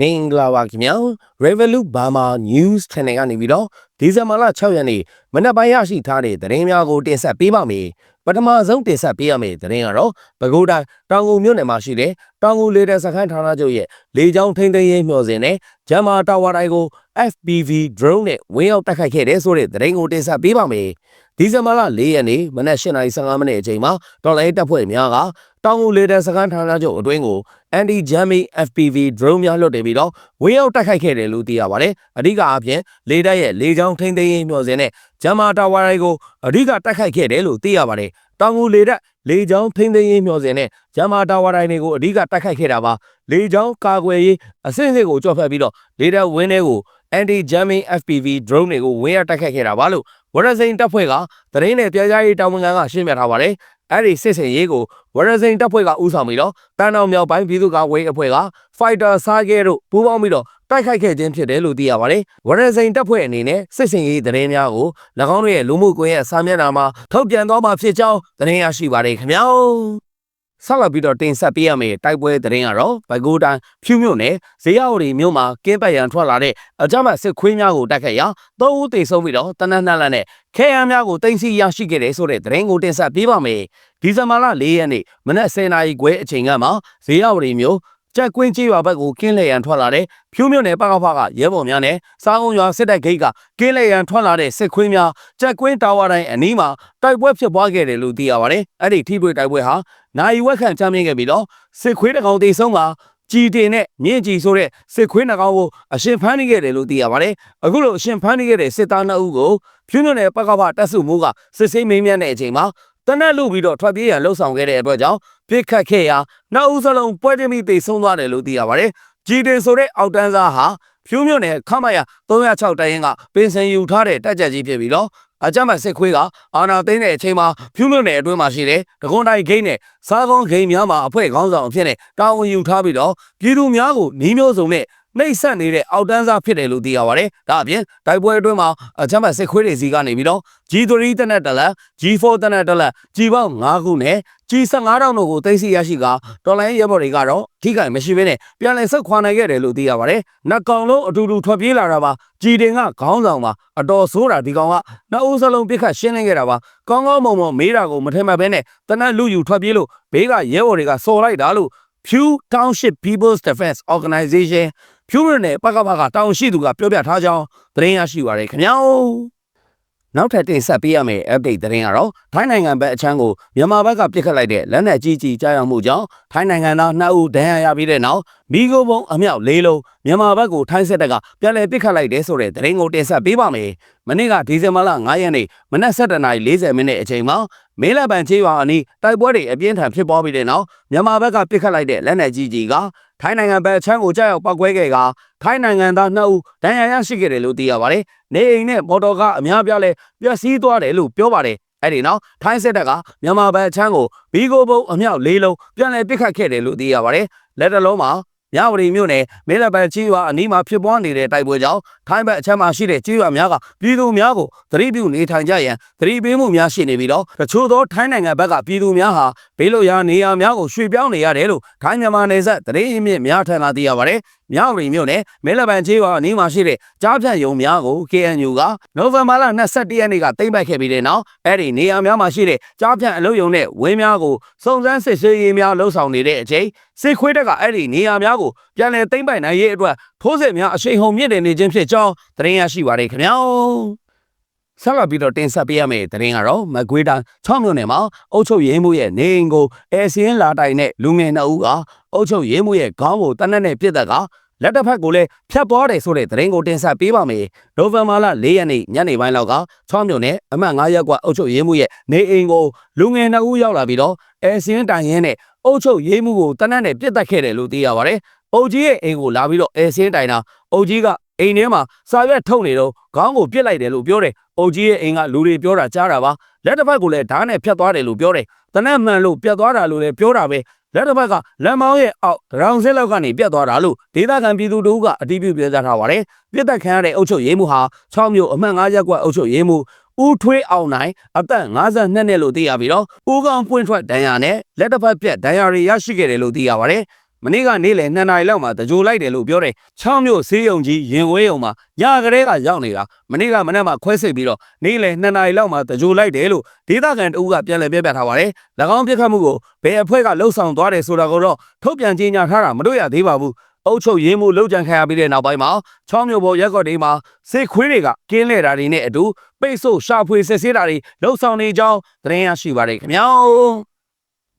မင်္ဂလာပါခင်ဗျာ Revolut Burma News Channel ကနေပြီးတော့ဒီဇင်ဘာလ6ရက်နေ့မနက်ပိုင်းရရှိထားတဲ့သတင်းများကိုတင်ဆက်ပေးပါမယ်ပထမဆုံးတင်ဆက်ပေးရမယ့်သတင်းကတော့ပဲခူးတိုင်း တောင်ငူမြို့နယ်မှာရှိတဲ့တောင်ငူလေတပ်စခန်းဌာနချုပ်ရဲ့လေကြောင်းထိန်းသိမ်းရေးမျှော်စင်နဲ့ဂျမ်မာတာဝါတိုင်းကို FPV drone နဲ့ဝင်းရောက်တိုက်ခိုက်ခဲ့တဲ့ဆိုတဲ့သတင်းကိုတင်ဆက်ပေးပါမယ်ဒီဇင်ဘာလ4ရက်နေ့မနက်8:15မိနစ်အချိန်မှာတော်လိုင်းတပ်ဖွဲ့များကတောင်ငူလေတပ်စခန်းဌာနချုပ်အတွင်းကို anti jamming FPV drone များလွှတ်တင်ပြီးတော့ဝင်းရောက်တိုက်ခိုက်ခဲ့တယ်လို့သိရပါတယ်။အဓိကအပြင်လေတပ်ရဲ့လေကြောင်းထိန်းသိမ်းရေးမျှော်စင်နဲ့ဂျမ်မာတာဝါရိုင်ကိုအဓိကတိုက်ခိုက်ခဲ့တယ်လို့သိရပါတယ်။ တောင်ငူလေတပ်လေကြောင်းထိန်းသိမ်းရေးမျှော်စင်နဲ့ဂျမ်မာတာဝါရိုင်တွေကိုအဓိကတိုက်ခိုက်ခဲ့တာပါ။လေကြောင်းကာကွယ်ရေးအဆင့်အဆင့်ကိုကြော့ဖက်ပြီးတော့လေတပ်ဝင်းတွေကို anti jamming FPV drone တွေကိုဝင်းရောက်တိုက်ခိုက်ခဲ့တာပါလို့ဝရစိန်တပ်ဖွဲ့ကသတင်းနဲ့တရားရေးတာဝန်ခံကရှင်းပြထားပါတယ်။အဲ့ဒီစစ်စင်ရေးကိုဝရစိန်တပ်ဖွဲ့ကဦးဆောင်ပြီးတော့တန်တော်မြောက်ပိုင်းပြည်သူ့ကာကွယ်ရေးအဖွဲ့က Fighter Sarge တို့ပူးပေါင်းပြီးတော့ တိုက်ခိုက်ခဲ့ခြင်းဖြစ်တယ်လို့သိရပါတယ်။ဝရစိန်တပ်ဖွဲ့အနေနဲ့စစ်စင်ရေးသတင်းများကို၎င်းတို့ရဲ့လူမှုကွန်ရက်စာမျက်နှာမှာထုတ်ပြန်သွားမှာဖြစ်ကြောင်းသတင်းရရှိပါတယ်ခင်ဗျာ။ဆက်လက်ပြီးတော့တင်ဆက်ပေးရမယ့်တိုက်ပွဲသတင်းကတော့ဘဂိုးတိုင်းဖြူမြို့နယ်ဇေယျဝတီမြို့မှာကင်းပတ်ရန်ထွက်လာတဲ့အကြမ်းဖက်စစ်ခွေးများကိုတိုက်ခိုက်ရာသုံးဦးသေဆုံးပြီးတော့တနက်နှက်လက်နဲ့ခဲယမ်းများကိုတင်စီရရှိခဲ့တဲ့ဆိုတဲ့သတင်းကိုတင်ဆက်ပေးပါမယ်။ဒီဇင်ဘာလ၄ရက်နေ့မနက်10:00နာရီခွဲအချိန်ကမှဇေယျဝတီမြို့ ကြက်ကွင်းကြီးရွာဘက်ကိုကင်းလဲရန်ထွက်လာတဲ့ဖြူးမြို့နယ်ပကဖကရဲဘော်များနဲ့စားအုံရွာစစ်တပ်ဂိတ်ကကင်းလဲရန်ထွက်လာတဲ့စစ်ခွေးများကြက်ကွင်းတာဝါတိုင်းအနီးမှာတိုက်ပွဲဖြစ်ပွားခဲ့တယ်လို့သိရပါတယ်။အဲ့ဒီထိတွေ့တိုက်ပွဲဟာနိုင်ဝက်ခန့်ချမ်းမြင့်ခဲ့ပြီးတော့စစ်ခွေးတစ်ကောင်တေဆုံးမှာကြည်တင်နဲ့မြင့်ကြည်ဆိုတဲ့စစ်ခွေးနှကောင်ကိုအရှင်ဖမ်းနေခဲ့တယ်လို့သိရပါတယ်။အခုလိုအရှင်ဖမ်းနေခဲ့တဲ့စစ်သားနှစ်ဦးကိုဖြူးမြို့နယ်ပကဖတပ်စုမှုကစစ်ဆေးမင်းမြတ်တဲ့အချိန်မှာတနက်လူပြီးတော့ထွက်ပြေးရန်လှုပ်ဆောင်ခဲ့တဲ့အတွက်ကြောင့် ပြစ်ခတ်ခဲ့ရာနောက်ဦးစလုံးပွဲတင်ပြီးတိတ်ဆုံးသွားတယ်လို့သိရပါတယ်။ကြည်တင်ဆိုတဲ့အောက်တန်းစားဟာဖြူးမြို့နယ်ခမရ306တိုင်ရင်ကပင်စင်ယူထားတဲ့တက်ကြကြီးဖြစ်ပြီးတော့အကြမ်းဖက်စစ်ခွေးကအာနာသိန်းတဲ့အချိန်မှာဖြူးမြို့နယ်အတွင်းမှာရှိတဲ့ဒဂွန်တိုင်းဂိတ်နဲ့စားကောင်းဂိတ်များမှာအဖွဲ့ခေါင်းဆောင်အဖြစ်နဲ့တာဝန်ယူထားပြီးတော့ပြည်သူများကိုနှီးမျိုးစုံနဲ့နှိပ်စက်နေတဲ့အောက်တန်းစားဖြစ်တယ်လို့သိရပါတယ်။ဒါအပြင်တိုက်ပွဲအတွင်းမှာအချမ်းဘတ်စစ်ခွေးတွေစီကနေပြီးတော့ G3 တနက်တလက် G4 တနက်တလက် G ပေါင်း9ခုနဲ့ G15 တောင်တို့ကိုသိသိရရှိကတော်လိုင်းရဲဘော်တွေကတော့ထိခိုက်မရှိဘဲနဲ့ပြန်လည်ဆုတ်ခွာနိုင်ခဲ့တယ်လို့သိရပါတယ်။နှစ်ကောင်လုံးအတူတူထွက်ပြေးလာတာပါ။ G တင်ကခေါင်းဆောင်ပါအတော်ဆိုးတာဒီကောင်ကနှစ်ဦးစလုံးပြစ်ခတ်ရှင်းလင်းခဲ့တာပါ။ကောင်းကောင်းမုံမုံမေးတာကိုမထင်မှတ်ဘဲနဲ့တနက်လူယူထွက်ပြေးလို့ဘေးကရဲဘော်တွေကစော်လိုက်တာလို့ Pew Township People's Defense Organization ဖြူးရနယ်ပကပကတောင်ရှိသူကပြောပြထားကြောင်းသတင်းရရှိပါရခင်ဗျာ နောက်ထပ်တင်ဆက်ပေးရမယ့် update သတင်းကတော့ထိုင်းနိုင်ငံဘက်အချမ်းကိုမြန်မာဘက်ကပြစ်ခတ်လိုက်တဲ့လက်နက်ကြီးကြီးကြားရောက်မှုကြောင့်ထိုင်းနိုင်ငံသား2ဦးဒဏ်ရာရပြီးတဲ့နောက်မီဂိုဘုံအမြောက်၄လုံးမြန်မာဘက်ကိုထိုင်းစစ်တပ်ကပြန်လည်ပြစ်ခတ်လိုက်တဲ့ဆိုတဲ့သတင်းကိုတင်ဆက်ပေးပါမယ်။မနေ့ကဒီဇင်ဘာလ9ရက်နေ့မနက်7:40မိနစ်အချိန်မှာ မေးလက်ပံချေးရွာအနီးတိုက်ပွဲတွေအပြင်းထန်ဖြစ်ပွားပြီးတဲ့နောက်မြန်မာဘက်ကပြစ်ခတ်လိုက်တဲ့လက်နက်ကြီးကြီးကထိုင်းနိုင်ငံဘက်အချမ်းကိုကြောက်ရောက်ပောက်ကွဲခဲ့ကထိုင်းနိုင်ငံသား2ဦးဒဏ်ရာရရှိခဲ့တယ်လို့သိရပါတယ်။နေအိမ်နဲ့မော်တော်ကားအများပြားလဲပျက်စီးသွားတယ်လို့ပြောပါတယ်။အဲ့ဒီနောက်ထိုင်းစစ်တပ်ကမြန်မာဘက်အချမ်းကိုဘီဂိုဘုံအမြောက်၄လုံးပြန်လည်ပစ်ခတ်ခဲ့တယ်လို့သိရပါတယ်။လက်တလုံးမှာ မြဝတီမြို့နယ်မဲလပန်ကြီးရွာအနီးမှာဖြစ်ပွားနေတဲ့တိုက်ပွဲကြောင့်ထိုင်းဘက်အချက်မှာရှိတဲ့ကြီးရွာများကပြည်သူများကိုသတိပြုနေထိုင်ကြရန်သတိပေးမှုများရှိနေပြီးတော့တချို့သောထိုင်းနိုင်ငံဘက်ကပြည်သူများဟာဘေးလွတ်ရာနေရာများကိုရွှေ့ပြောင်းနေရတယ်လို့ထိုင်းမြန်မာနယ်စပ်သတင်းအမြင့်များထံကသိရပါတယ်။မြောက်ရီမြို့နယ်မဲလပန်ချေးရွာအနီးမှာရှိတဲ့ကြားဖြတ်ရုံများကို KNU ကနိုဝင်ဘာလ22ရက်နေ့ကသိမ်းပိုက်ခဲ့ပြီးတဲ့နောက်အဲ့ဒီနေရာများမှာရှိတဲ့ကြားဖြတ်အလုပ်ရုံနဲ့ဝင်းများကိုစုံစမ်းစစ်ဆေးရေးများလှုပ်ဆောင်နေတဲ့အချိန်စစ်ခွေးတက်ကအဲ့ဒီနေရာများကိုပြန်လည်သိမ်းပိုက်နိုင်ရေးအတွက်ထိုးစစ်များအရှိန်ဟုန်မြင့်တင်နေခြင်းဖြစ်ကြောင်းသတင်းရရှိပါရခင်ဗျာ ဆက်လက်ပြီးတော့တင်ဆက်ပေးရမယ့်သတင်းကတော့မကွေးတိုင်း6မြို့နယ်မှာအုတ်ချုပ်ရင်းမှုရဲ့နေအိမ်ကိုအဲစင်းလာတိုင်နဲ့လူငယ်နှစ်ဦးကအုတ်ချုပ်ရင်းမှုရဲ့ခေါင်းကိုတနက်နဲ့ပြစ်တဲ့ကလက်တစ်ဖက်ကိုလည်းဖြတ်သွားတယ်ဆိုတဲ့သတင်းကိုတင်ဆက်ပေးပါမယ်။နိုဝင်ဘာလ၄ရက်နေ့ညနေပိုင်းလောက်က6မြို့နယ်အမှတ်9ရပ်ကွက်အုတ်ချုပ်ရေးမှုရဲ့နေအိမ်ကိုလူငယ်2ဦးရောက်လာပြီးတော့အဲစင်းတိုင်ရင်နဲ့အုတ်ချုပ်ရေးမှုကိုတနက်နဲ့ပြစ်တက်ခဲ့တယ်လို့သိရပါတယ်။အုတ်ကြီးရဲ့အိမ်ကိုလာပြီးတော့အဲစင်းတိုင်တာအုတ်ကြီးက အိမ်ထဲမှာစာရွက်ထုတ်နေတော့ခေါင်းကိုပြစ်လိုက်တယ်လို့ပြောတယ်။အုတ်ကြီးရဲ့အိမ်ကလူတွေပြောတာကြားတာပါ။လက်တစ်ဖက်ကိုလည်းဓာတ်နဲ့ဖြတ်သွားတယ်လို့ပြောတယ်။တနက်မှန်လို့ပြတ်သွားတာလို့လည်းပြောတာပဲ။လက်တစ်ဖက်ကလက်မောင်းရဲ့အောက်ရောင်စစ်လောက်ကနေပြတ်သွားတာလို့ဒေသခံပြည်သူတို့ကအတိပြုပြောကြားထားပါတယ်။ပြစ်တက်ခံရတဲ့အုပ်ချုပ်ရေးမှုဟာ6မြို့အမှတ်9ရပ်ကွက်အုပ်ချုပ်ရေးမှုဦးထွေးအောင်နိုင်အသက်52နှစ်လို့သိရပြီးတော့ဦးကောင်ပွင့်ထွက်ဒဏ်ရာနဲ့လက်တစ်ဖက်ပြက်ဒဏ်ရာတွေရရှိခဲ့တယ်လို့သိရပါတယ်။ မနေ့ကနေ့လယ်2နာရီလောက်မှာတကြိုလိုက်တယ်လို့ပြောတယ်။ချောင်းမြို့ဆေးရုံကြီးရင်ဝဲရုံမှာညကလေးကရောက်နေတာမနေ့ကမနေ့မှခွဲစိတ်ပြီးတော့နေ့လယ်2နာရီလောက်မှာတကြိုလိုက်တယ်လို့ဒေသခံတအုပ်ကပြန်လည်ပြပြထားပါတယ်။၎င်းပြစ်ခတ်မှုကိုဘယ်အဖွဲ့ကလှုပ်ဆောင်သွားတယ်ဆိုတာကိုတော့ထုတ်ပြန်ကြေညာထားတာမတွေ့ရသေးပါဘူး။အုပ်ချုပ်ရေးမှုလှုပ်ကြံခံရပြီးတဲ့နောက်ပိုင်းမှာချောင်းမြို့ပေါ်ရက်ကွက်တွေမှာစစ်ခွေးတွေကကင်းလဲတာတွေနဲ့အတူပိတ်ဆို့ရှာဖွေစစ်ဆေးတာတွေလှုပ်ဆောင်နေကြောင်းသတင်းရရှိပါတယ်ခင်ဗျာ။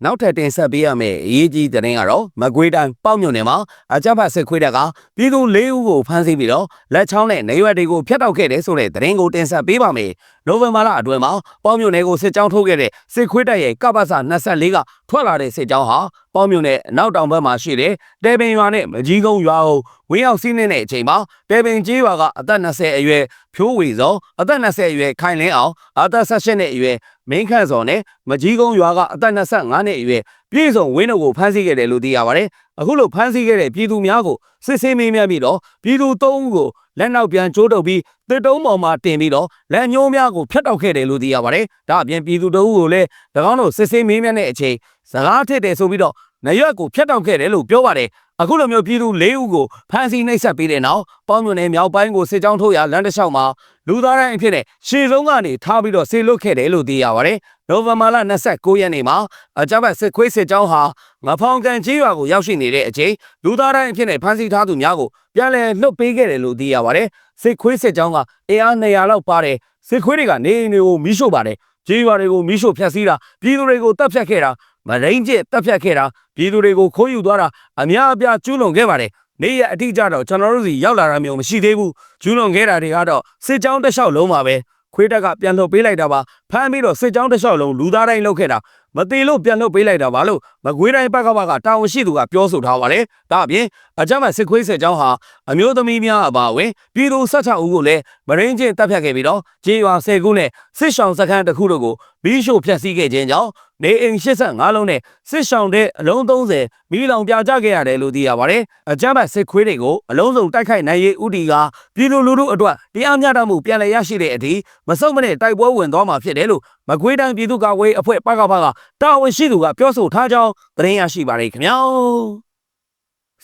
နောက်ထပ်တင်ဆက်ပေးရမယ့်အရေးကြီးသတင်းကတော့မကွေးတိုင်းပေါ့မြို့နယ်မှာအကြမ်းဖက်စစ်ခွေးတပ်ကပြည်သူ၄ဦးကိုဖမ်းဆီးပြီးတော့လက်ချောင်းနဲ့နေရွက်တွေကိုဖျက်တောက်ခဲ့တယ်ဆိုတဲ့သတင်းကိုတင်ဆက်ပေးပါမယ်။နိုဝင်ဘာလအတွင်းမှာပေါ့မြို့နယ်ကိုစစ်ကြောင်းထုတ်ခဲ့တဲ့စစ်ခွေးတပ်ရဲ့ကပ္ပစ24ကထွက်လာတဲ့စစ်ကြောင်းဟာပေါ့မြို့နယ်အနောက်တောင်ဘက်မှာရှိတဲ့တဲပင်ရွာနဲ့မကြီးကုန်းရွာကိုဝင်းရောက်စီးနှင်းတဲ့အချိန်မှာတဲပင်ကြီးရွာကအသက်20အရွယ်ဖြိုးဝေစောအသက်20အရွယ်ခိုင်လင်းအောင်အသက်18နှစ်အရွယ် မင်းခန့်စော်နဲ့မကြီးကုန်းရွာကအသက်25နှစ်အရွယ်ပြည်စုံဝင်းတို့ကိုဖမ်းဆီးခဲ့တယ်လို့သိရပါတယ်။အခုလိုဖမ်းဆီးခဲ့တဲ့ပြည်သူများကိုစစ်ဆေးမေးမြန်းပြီးတော့ပြည်သူ၃ဦးကိုလက်နောက်ပြန်ကျိုးတုပ်ပြီးတစ်တုံးပေါ်မှာတင်ပြီးတော့လက်ညှိုးများကိုဖျက်တောက်ခဲ့တယ်လို့သိရပါတယ်။ဒါအပြင်ပြည်သူတို့ကိုလည်း၎င်းတို့စစ်ဆေးမေးမြန်းတဲ့အချိန်စကားထစ်တယ်ဆိုပြီးတော့နရွက်ကိုဖျက်တောက်ခဲ့တယ်လို့ပြောပါတယ်။အခုလိုမျိုးပြည်သူ၄ဦးကိုဖမ်းဆီးနှိပ်စက်ပြီးတဲ့နောက်ပေါင်းမြွန်နယ်မြောက်ပိုင်းကိုစစ်ကြောင်းထုတ်ရလမ်းတစ်လျှောက်မှာ လူသားတိုင်းအဖြစ်နဲ့ရှေ့ဆုံးကနေထားပြီးတော့ဆေလွတ်ခဲ့တယ်လို့သိရပါတယ်။နိုဝင်ဘာလ29ရက်နေ့မှာအကြမ်းဖက်စစ်ခွေးစစ်ကြောင်းဟာငဖောင်ကန်ကြီးရွာကိုရောက်ရှိနေတဲ့အချိန်လူသားတိုင်းအဖြစ်နဲ့ဖမ်းဆီးထားသူများကိုပြန်လည်လွတ်ပေးခဲ့တယ်လို့သိရပါတယ်။စစ်ခွေးစစ်ကြောင်းကအင်အား200လောက်ပါတယ်စစ်ခွေးတွေကနေအိမ်တွေကိုမီးရှို့ပါတယ်။ကြီးရွာတွေကိုမီးရှို့ဖျက်ဆီးတာပြည်သူတွေကိုတပ်ဖြတ်ခဲ့တာမရင်းကျစ်တပ်ဖြတ်ခဲ့တာပြည်သူတွေကိုခိုးယူသွားတာအများအပြားကျူးလွန်ခဲ့ပါတယ်။ နေ့ရက်အတိအကျတော့ကျွန်တော်တို့စီရောက်လာတာမျိုးမရှိသေးဘူး။ကျူးလွန်ခဲ့တာတွေကတော့စစ်ကြောင်းတစ်လျှောက်လုံးပါပဲ။ခွေးတက်ကပြန်လွတ်ပေးလိုက်တာပါ။ဖမ်းပြီးတော့စစ်ကြောင်းတစ်လျှောက်လုံးလူသားတိုင်းလုပ်ခဲ့တာမသေးလို့ပြန်လွတ်ပေးလိုက်တာပါလို့မကွေးတိုင်းဘက်ကဘကတာဝန်ရှိသူကပြောဆိုထားပါတယ်။ဒါအပြင်အကြမ်းဖက်စစ်ခွေးစစ်ကြောင်းဟာအမျိုးသမီးများအပါအဝင်ပြည်သူ16ဦးကိုလည်းမရင်းချင်းတပ်ဖြတ်ခဲ့ပြီးတော့ကြေးရွာ10ခုနဲ့စစ်ဆောင်စခန်းတစ်ခုတို့ကို မီးရှို့ဖျက်ဆီးခဲ့ခြင်းကြောင့်နေအိမ်85လုံးနဲ့စစ်ဆောင်တဲ့အလုံး30မီးလောင်ပြာကျခဲ့ရတယ်လို့သိရပါတယ်။အကြမ်းဖက်စစ်ခွေးတွေကိုအလုံးစုံတိုက်ခိုက်နိုင်ရေးဥတီကပြည်သူလူထုအတွက်တရားမျှတမှုပြန်လည်ရရှိတဲ့အထိမစုံမနဲ့တိုက်ပွဲဝင်သွားမှာဖြစ်တယ်လို့မကွေးတိုင်းပြည်သူ့ကာကွယ်ရေးအဖွဲ့ပကဖကတာဝန်ရှိသူကပြောဆိုထားကြောင်းသတင်းရရှိပါတယ်ခင်ဗျာ။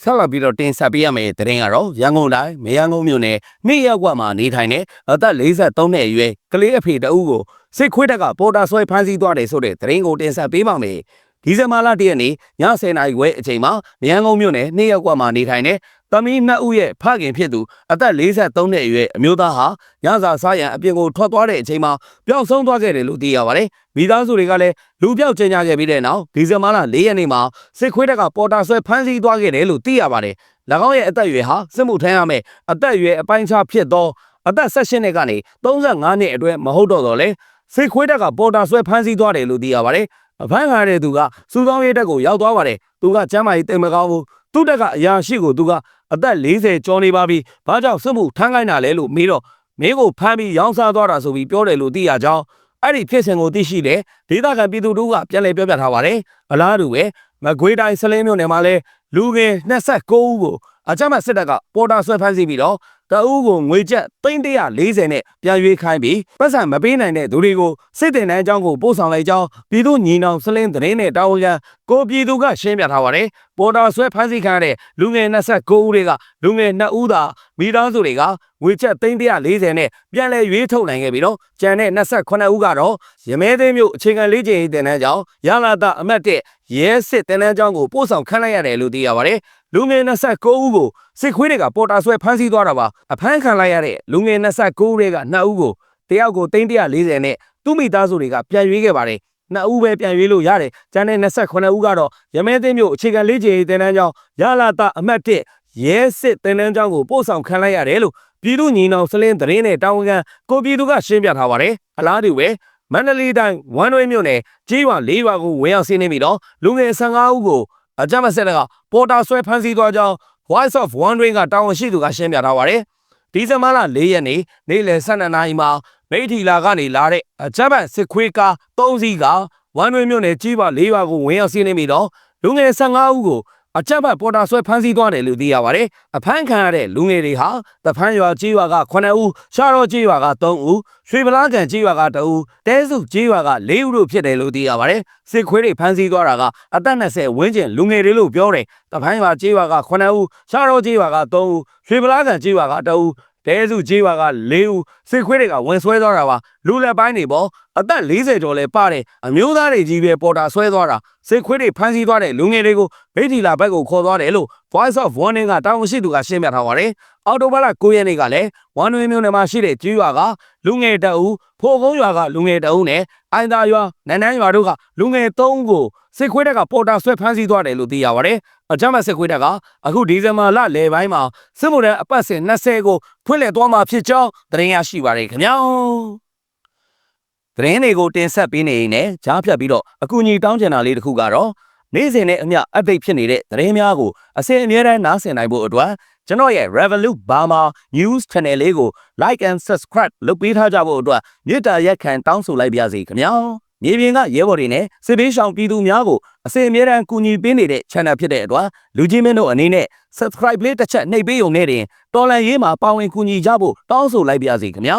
ဆက်လက်ပြီးတော့တင်ဆက်ပေးရမယ့်သတင်းကတော့ရန်ကုန်တိုင်းမရန်ကုန်မြို့နယ်နေ့ရက်ကွက်မှာနေထိုင်တဲ့အသက်43နှစ်အရွယ်ကလေးအဖေတအုပ်ကိုစစ်ခွေးတက်ကပေါ်တာဆွဲဖမ်းဆီးသွားတယ်ဆိုတဲ့သတင်းကိုတင်ဆက်ပေးပါမယ်။ ဒီဇင်ဘာလ၁ရက်နေ့ည10:00နာရီခွဲအချိန်မှာမရန်ကုန်မြို့နယ်နေ့ရက်ကွက်မှာနေထိုင်တဲ့သမီးနှစ်ဦးရဲ့ဖခင်ဖြစ်သူအသက်43နှစ်အရွယ်အမျိုးသားဟာညစာစားရန်အပြင်ကိုထွက်သွားတဲ့အချိန်မှာပျောက်ဆုံးသွားခဲ့တယ်လို့သိရပါတယ်။မိသားစုတွေကလည်းလူပြောက်ကျင်းကြခဲ့ပြီးတဲ့နောက်ဒီဇင်ဘာလ၄ရက်နေ့မှာစစ်ခွေးတက်ကပေါ်တာဆွဲဖမ်းဆီးသွားခဲ့တယ်လို့သိရပါတယ်။၎င်းရဲ့အသက်အရွယ်ဟာစစ်မှုထမ်းရမယ့်အသက်အရွယ်အပိုင်းခြားဖြစ်သောအသက်16နှစ်ကနေ35နှစ်အတွဲမဟုတ်တော့တော့လေစစ်ခွေးတက်ကပေါ်တာဆွဲဖမ်းဆီးသွားတယ်လို့သိရပါတယ်။ အဖမ်းခံရတဲ့သူကစူဆောင်းရဲတက်ကိုရောက်သွားပါတယ်။သူကကျမ်းမာရေးတိမ်မကောင်းဘူး။သူ့တက်ကအရာရှိကိုသူကအသက်40ကျော်နေပါပြီ။ဘာကြောင့်စစ်မှုထမ်းခိုင်းတာလဲလို့မေးတော့မင်းကိုဖမ်းပြီးရောင်းစားသွားတာဆိုပြီးပြောတယ်လို့သိရကြောင်းအဲ့ဒီဖြစ်စဉ်ကိုသိရှိတဲ့ဒေသခံပြည်သူတို့ကပြန်လည်ပြောပြထားပါတယ်။အလားတူပဲမကွေးတိုင်းဆလင်းမြို့နယ်မှာလဲလူငယ်29ဦးကိုအကြမ်းဖက်စစ်တပ်ကပေါ်တာဆွဲဖမ်းဆီးပြီးတော့တအူးကိုငွေကျပ်340နဲ့ပြန်ရွေးခိုင်းပြီးပတ်စံမပေးနိုင်တဲ့သူတွေကိုစစ်တင်တန်းအကြောင်းကိုပို့ဆောင်လိုက်ကြောင်းပြည်သူညီနောင်စလင်းသတင်းနဲ့တာဝန်ခံကိုပြည်သူကရှင်းပြထားပါတယ်။ပေါ်တာဆွဲဖမ်းဆီးခံရတဲ့လူငယ်29ဦးတွေကလူငယ်2ဦးသာမိသားစုတွေကငွေကျပ်340နဲ့ပြန်လည်ရွေးထုတ်နိုင်ခဲ့ပြီးတော့ကျန်တဲ့28ဦးကတော့ရမဲသိမ်းမြို့အခြေခံလေးကျင်ရေးတင်တန်းကြောင်းရလာတာအမတ်1 ရဲစစ်တင်တန်းကြောင်းကိုပို့ဆောင်ခံလိုက်ရတယ်လို့သိရပါတယ်။လူငယ်29ဦးကိုစစ်ခွေးတွေကပေါ်တာဆွဲဖမ်းဆီးသွားတာပါအဖမ်းခံလိုက်ရတဲ့လူငယ်29ဦးတွေက2ဦးကိုတယောက်ကို340နဲ့သူ့မိသားစုတွေကပြန်ရွေးခဲ့ပါတယ်နှစ်ဦးပဲပြန်ရွေးလို့ရတယ်။ကျန်တဲ့28ဦးကတော့ရမဲသိမ်းမြို့အခြေခံလေးချေတင်တန်းကျောင်းရလာတာအမတ်1ရဲစစ်တင်တန်းကျောင်းကိုပို့ဆောင်ခံလိုက်ရတယ်လို့ပြည်သူညီနောင်စလင်းသတင်းနဲ့တာဝန်ခံကိုပြည်သူကရှင်းပြထားပါတယ်။အလားတူပဲ မန္တလေးတိုင်းဝမ်းတွဲမြို့နယ်ကြီးရွာ၄ရွာကိုဝင်ရောက်စီးနှင်းပြီးတော့လူငယ်15ဦးကိုအကြမ်းဖက်စစ်တပ်ကပေါ်တာဆွဲဖမ်းဆီးသွားကြောင်း Voice of Wondering ကတာဝန်ရှိသူကရှင်းပြထားပါတယ်။ဒီဇင်ဘာလ၄ရက်နေ့နေ့လယ်12နာရီမှာမိထီလာကနေလာတဲ့အကြမ်းဖက်စစ်ခွေးကား၃စီးကဝမ်းတွဲမြို့နယ်ကြီးပါ၄ရွာကိုဝင်ရောက်စီးနှင်းပြီးတော့လူငယ်15ဦးကို အကြမ်းဖက်ပေါ်တာဆွဲဖမ်းဆီးသွားတယ်လို့သိရပါတယ်။အဖမ်းခံရတဲ့လူငယ်တွေဟာတဖန်းရွာကြီးရွာက9ဦး၊ရှာတော်ကြီးရွာက3ဦး၊ရွှေဗလားကန်ကြီးရွာက2ဦး၊တဲစုကြီးရွာက4ဦးတို့ဖြစ်တယ်လို့သိရပါတယ်။စစ်ခွေးတွေဖမ်းဆီးသွားတာကအသက်20ဝန်းကျင်လူငယ်တွေလို့ပြောတယ်။တဖန်းရွာကြီးရွာက9ဦး၊ရှာတော်ကြီးရွာက3ဦး၊ရွှေဗလားကန်ကြီးရွာက2ဦး တဲစုကြီးရွာက၄ဦးစစ်ခွေးတွေကဝင်ဆွဲသွားတာပါလူလက်ပိုင်းတွေပေါ့အသက်40ကျော်လဲပါတယ်အမျိုးသားတွေကြီးပဲပေါ်တာဆွဲသွားတာစစ်ခွေးတွေဖမ်းဆီးသွားတဲ့လူငယ်တွေကိုဗိတ်တီလာဘက်ကိုခေါ်သွားတယ်လို့ Voice of Warning ကတာဝန်ရှိသူကရှင်းပြထားပါတယ်အော်တိုဘာလ9ရက်နေ့ကလည်းဝမ်နွေမြို့နယ်မှာရှိတဲ့ကြီးရွာကလူငယ်တအူဖိုကုန်းရွာကလူငယ်တအူနဲ့အိုင်သာရွာနန်းနန်းရွာတို့ကလူငယ်3ဦးကိုစစ်ခွေးတွေကပေါ်တာဆွဲဖမ်းဆီးသွားတယ်လို့သိရပါတယ် အကြမ်းဖက်စစ်ခွေးတွေကအခုဒီဇင်ဘာလလယ်ပိုင်းမှာစစ်မှုထမ်းအပတ်စဉ်20ကိုဖွင့်လှစ်သွားမှာဖြစ်ကြောင်းသတင်းရရှိပါတယ်ခင်ဗျာသတင်းတွေကိုတင်ဆက်ပေးနေရင်လည်းကြားဖြတ်ပြီးတော့အကူအညီတောင်းချင်တာလေးတစ်ခုကတော့နေ့စဉ်နဲ့အမျှ update ဖြစ်နေတဲ့သတင်းများကိုအစဉ်အမြဲတမ်းနားဆင်နိုင်ဖို့အတွက်ကျွန်တော်ရဲ့ Revolut Burma News Channel လေးကို like and subscribe လုပ်ပေးထားကြဖို့အတွက်မြစ်တာရက်ခံတောင်းဆိုလိုက်ပါရစေခင်ဗျာ မြေပြင်ကရဲဘော်တွေနဲ့စစ်ပေးရှောင်ပြည်သူများကိုအစဉ်အမြဲတမ်းကူညီပေးနေတဲ့ channel ဖြစ်တဲ့အတွက်လူကြီးမင်းတို့အနေနဲ့ subscribe လေးတစ်ချက်နှိပ်ပေးုံနဲ့တင်တော်လန်ရေးမှာပါဝင်ကူညီကြဖို့တောင်းဆိုလိုက်ပါရစေခင်ဗျာ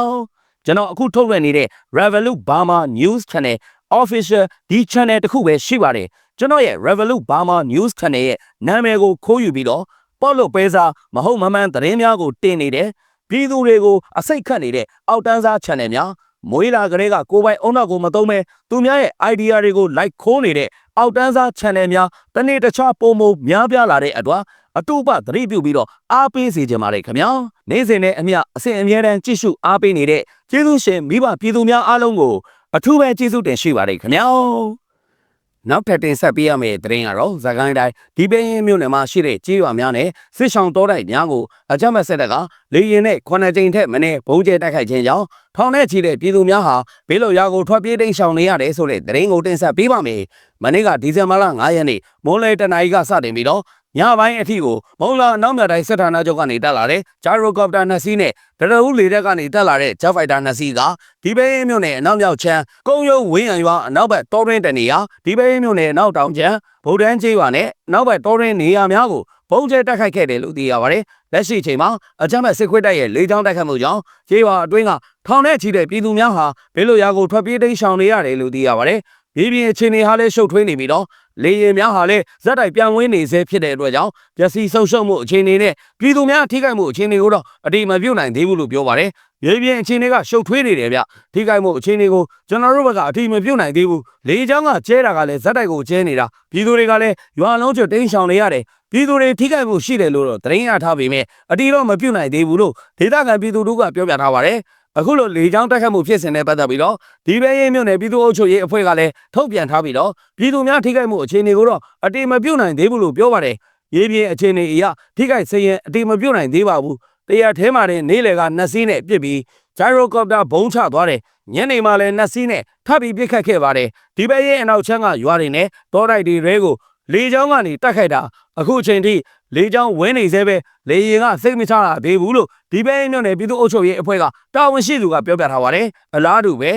ကျွန်တော်အခုထုတ်လွှင့်နေတဲ့ Revolut Burma News Channel Official ဒီ channel တစ်ခုပဲရှိပါတယ်ကျွန်တော်ရဲ့ Revolut Burma News Channel ရဲ့နာမည်ကိုခိုးယူပြီးတော့ပေါ့လို့ပဲစားမဟုတ်မမှန်သတင်းများကိုတင်နေတယ်ပြည်သူတွေကိုအစိတ်ခတ်နေတဲ့အောက်တန်းစား channel များ မွေးလာကလေးကကိုယ်ပိုင်အုံနောက်ကိုမသုံးမဲသူများရဲ့ idea တွေကို like ခိုးနေတဲ့အောက်တန်းစား channel များတနေ့တခြားပုံမများပြားလာတဲ့အတွက်အတူပသတိပြုပြီးတော့အားပေးစေချင်ပါတယ်ခင်ဗျာနေ့စဉ်နဲ့အမျှအစဉ်အမြဲတမ်းကြည့်ရှုအားပေးနေတဲ့ကျေးဇူးရှင်မိဘပြည်သူများအားလုံးကိုအထူးပဲကျေးဇူးတင်ရှိပါတယ်ခင်ဗျာ နောက်ထပ်တင်ဆက်ပေးရမယ့်သတင်းကတော့ဇကိုင်းတိုင်းဒီပင်းရင်မြို့နယ်မှာရှိတဲ့ကြေးရွာများနဲ့စစ်ဆောင်တောတိုက်များကိုအကြမ်းဖက်စစ်တပ်ကလေရင်နဲ့ခုနှစ်ကြိမ်ထက်မနည်းဘုံကျဲတိုက်ခိုက်ခြင်းကြောင့်ထောင်ထဲချီတဲ့ပြည်သူများဟာဘေးလွတ်ရာကိုထွက်ပြေးတိမ်းရှောင်နေရတယ်ဆိုတဲ့သတင်းကိုတင်ဆက်ပေးပါမယ်။မနေ့ကဒီဇင်ဘာလ9ရက်နေ့မိုးလေတနာရီကစတင်ပြီးတော့ ညပိုင်းအထိကိုမုံလာအနောက်မြောက်တိုင်းစစ်ဌာနချုပ်ကနေတက်လာတဲ့ဂျာရိုကော်ပတာနှစ်စီးနဲ့ဒရဦးလေတပ်ကနေတက်လာတဲ့ဂျက်ဖိုက်တာနှစ်စီးကဒီပဲရင်မြို့နယ်အနောက်မြောက်ချမ်းကုန်းရုံဝင်းရံရွာအနောက်ဘက်တောရင်းတနေရာဒီပဲရင်မြို့နယ်အနောက်တောင်ချမ်းဗုဒ္ဓန်းကျေးရွာနဲ့နောက်ဘက်တောရင်းနေရာများကိုပုံကျဲတက်ခိုက်ခဲ့တယ်လို့သိရပါတယ်။လက်ရှိအချိန်မှာအကြမ်းဖက်စစ်ခွေးတပ်ရဲ့လေကြောင်းတိုက်ခတ်မှုကြောင့်ကျေးရွာအတွင်းကထောင်ထဲချီတဲ့ပြည်သူများဟာဘေးလွတ်ရာကိုထွက်ပြေးတိမ်းရှောင်နေရတယ်လို့သိရပါတယ်။ပြည်ပြည်အခြေအနေဟာလည်းရှုပ်ထွေးနေပြီးတော့ လေရင်များဟာလည်းဇက်တိုက်ပြန်ဝင်းနေစေဖြစ်တဲ့အတွက်ကြောင့်ပျက်စီးဆုံးရှုံးမှုအခြေအနေနဲ့ပြည်သူများထိခိုက်မှုအခြေအနေကိုတော့အတိမပြုတ်နိုင်သေးဘူးလို့ပြောပါတယ်။ရေပြင်အခြေအနေကရှုပ်ထွေးနေတယ်ဗျ။ထိခိုက်မှုအခြေအနေကိုကျွန်တော်တို့ဘက်ကအတိမပြုတ်နိုင်သေးဘူး။လေချောင်းကကျဲတာကလည်းဇက်တိုက်ကိုကျဲနေတာပြည်သူတွေကလည်းရွာလုံးကျွတ်တင်းရှောင်နေရတယ်။ပြည်သူတွေထိခိုက်မှုရှိတယ်လို့တော့သတင်းရထားပေမဲ့အတိတော့မပြုတ်နိုင်သေးဘူးလို့ဒေသခံပြည်သူတို့ကပြောပြထားပါတယ်။ အခုလိုလေချောင်းတက်ခတ်မှုဖြစ်စဉ်နဲ့ပတ်သက်ပြီးတော့ဒီပဲရင်မြို့နယ်ပြည်သူ့အုပ်ချုပ်ရေးအဖွဲ့ကလည်းထုတ်ပြန်ထားပြီးတော့ပြည်သူများထိခိုက်မှုအခြေအနေကိုတော့အတိမပြုတ်နိုင်သေးဘူးလို့ပြောပါတယ်။ရေးပြင်းအခြေအနေအရထိခိုက်စရင်အတိမပြုတ်နိုင်သေးပါဘူး။တရားထဲမှာတဲ့နေလေကနှစ်စီးနဲ့ပြစ်ပြီးဂျိုင်ရိုကော်ပတာဘုံချသွားတယ်။ညနေမှလည်းနှစ်စီးနဲ့ထပ်ပြီးပြစ်ခတ်ခဲ့ပါတယ်။ဒီပဲရင်အနောက်ချမ်းကရွာတွေနဲ့တောတိုက်တွေရဲကို လေချောင်းကနေတက်ခိုက်တာအခုအချိန်ထိလေချောင်းဝင်းနေသေးပဲလေရင်ကစိတ်မချတာသေးဘူးလို့ဒီပဲရင်မြို့နယ်ပြည်သူ့အုပ်ချုပ်ရေးအဖွဲ့ကတာဝန်ရှိသူကပြောပြထားပါတယ်။အလားတူပဲ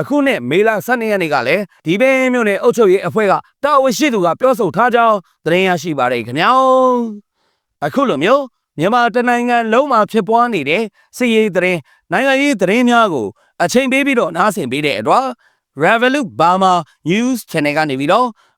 အခုနဲ့မေလ12ရက်နေ့ကလည်းဒီပဲမြို့နယ်အုပ်ချုပ်ရေးအဖွဲ့ကတာဝန်ရှိသူကပြောဆိုထားကြောင်းသတင်းရရှိပါတယ်ခင်ဗျာအခုလိုမျိုးမြန်မာတနိုင်ငံလုံးမှာဖြစ်ပွားနေတဲ့စစ်ရေးသတင်းနိုင်ငံရေးသတင်းများကိုအချိန်ပေးပြီးတော့နားဆင်ပေးတဲ့အတွက် Revolut Burma News Channel ကနေပြီးတော့